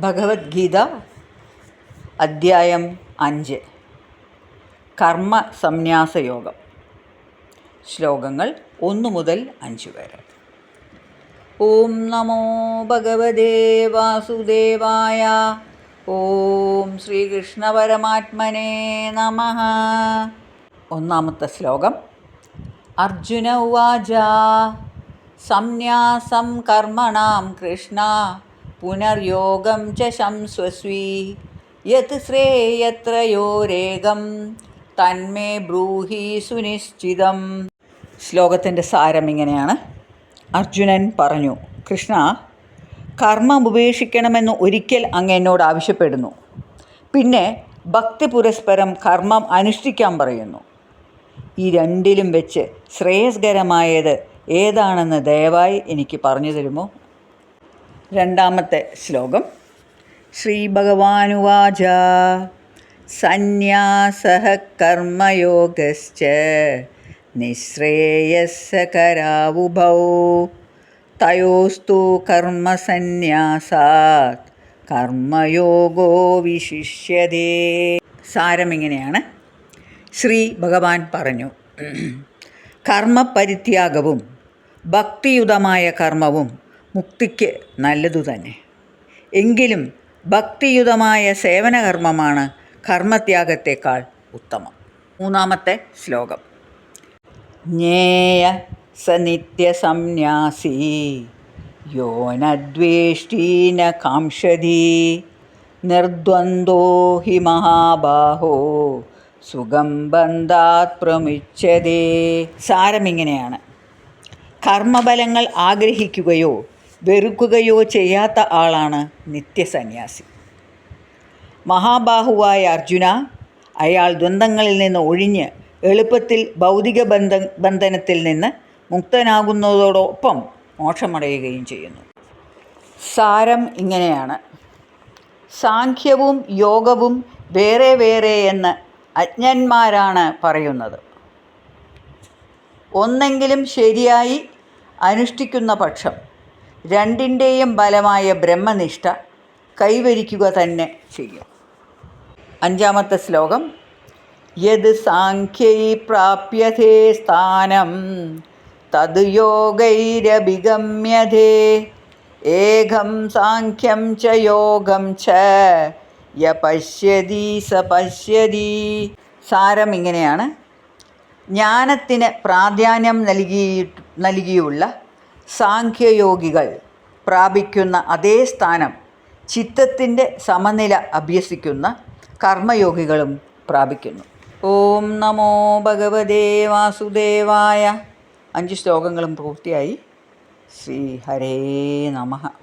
ഭഗവത്ഗീത അദ്ധ്യായം അഞ്ച്. കർമ്മ സംന്യാസയോഗം. ശ്ലോകങ്ങൾ ഒന്ന് മുതൽ അഞ്ച് വരെ. ഓം നമോ ഭഗവതേ വാസുദേവായ. ഓം ശ്രീകൃഷ്ണ പരമാത്മനേ നമ. ഒന്നാമത്തെ ശ്ലോകം. അർജുന ഉവാച. സംന്യാസം കർമ്മണാം കൃഷ്ണ. പുനർയോഗം ച ശംസ്വസ്വീ. യത് ശ്രേയത്രയോരേകം തന്മേ ബ്രൂഹി സുനിശ്ചിതം. ശ്ലോകത്തിന്റെ സാരം ഇങ്ങനെയാണ്. അർജുനൻ പറഞ്ഞു കൃഷ്ണ കർമ്മം ഉപേക്ഷിക്കണമെന്ന് ഒരിക്കൽ അങ്ങ് എന്നോട് ആവശ്യപ്പെടുന്നു. പിന്നെ ഭക്തി പുരസ്പരം കർമ്മം അനുഷ്ഠിക്കാൻ പറയുന്നു. ഈ രണ്ടിലും വെച്ച് ശ്രേയസ്കരമായത് ഏതാണെന്ന് ദയവായി എനിക്ക് പറഞ്ഞു തരുമോ? രണ്ടാമത്തെ ശ്ലോകം. ശ്രീ ഭഗവാനുവാച സന്യാസ കർമ്മയോഗശ്ച തയോസ്തു കർമ്മസന്യാസാത് കർമ്മയോഗോ വിശിഷ്യതേ. സാരമിങ്ങനെയാണ് ശ്രീ ഭഗവാൻ പറഞ്ഞു കർമ്മപരിത്യാഗവും ഭക്തിയുതമായ കർമ്മവും മുക്തിക്ക് നല്ലതു തന്നെ. എങ്കിലും ഭക്തിയുതമായ സേവനകർമ്മമാണ് കർമ്മത്യാഗത്തേക്കാൾ ഉത്തമം. മൂന്നാമത്തെ ശ്ലോകം. ജ്ഞേയ സ നിത്യസംന്യാസി യോ നദ്വേഷ്ടീന കാംക്ഷതി നിർദ്വന്ദ്വോ ഹി മഹാബാഹോ സുഖം ബന്ധാത് പ്രമിച്ചതേ സാരമിങ്ങനെയാണ് കർമ്മബലങ്ങൾ ആഗ്രഹിക്കുകയോ വെറുക്കുകയോ ചെയ്യാത്ത ആളാണ് നിത്യസന്യാസി. മഹാബാഹുവായ അർജുന അയാൾ ദ്വന്ദ്ങ്ങളിൽ നിന്ന് ഒഴിഞ്ഞ് എളുപ്പത്തിൽ ഭൗതിക ബന്ധ ബന്ധനത്തിൽ നിന്ന് മുക്തനാകുന്നതോടൊപ്പം മോക്ഷമടയുകയും ചെയ്യുന്നു. സാരം ഇങ്ങനെയാണ്. സാഖ്യവും യോഗവും വേറെ വേറെ എന്ന് അജ്ഞന്മാരാണ് പറയുന്നത്. ഒന്നെങ്കിലും ശരിയായി അനുഷ്ഠിക്കുന്ന പക്ഷം രണ്ടിന്റെയും ബലമായ ബ്രഹ്മനിഷ്ഠ കൈവരിക്കുക തന്നെ ചെയ്യും. അഞ്ചാമത്തെ ശ്ലോകം യത് സാഖ്യൈ പ്രാപ്യതേ സ്ഥാനം തത് യോഗൈരഭിഗമ്യതേ ഏകം സാഖ്യം ച യോഗം ച യ പശ്യതി സ പശ്യതി. സാരം ഇങ്ങനെയാണ്. ജ്ഞാനത്തിന് പ്രാധാന്യം നൽകി നൽകിയുള്ള സാഖ്യയോഗികൾ പ്രാപിക്കുന്ന അതേ സ്ഥാനം ചിത്തത്തിന്റെ സമനില അഭ്യസിക്കുന്ന കർമ്മയോഗികളും പ്രാപിക്കുന്നു. ഓം നമോ ഭഗവതേ വാസുദേവായ. അഞ്ച് ശ്ലോകങ്ങളും പൂർത്തിയായി. ശ്രീ ഹരേ നമഃ.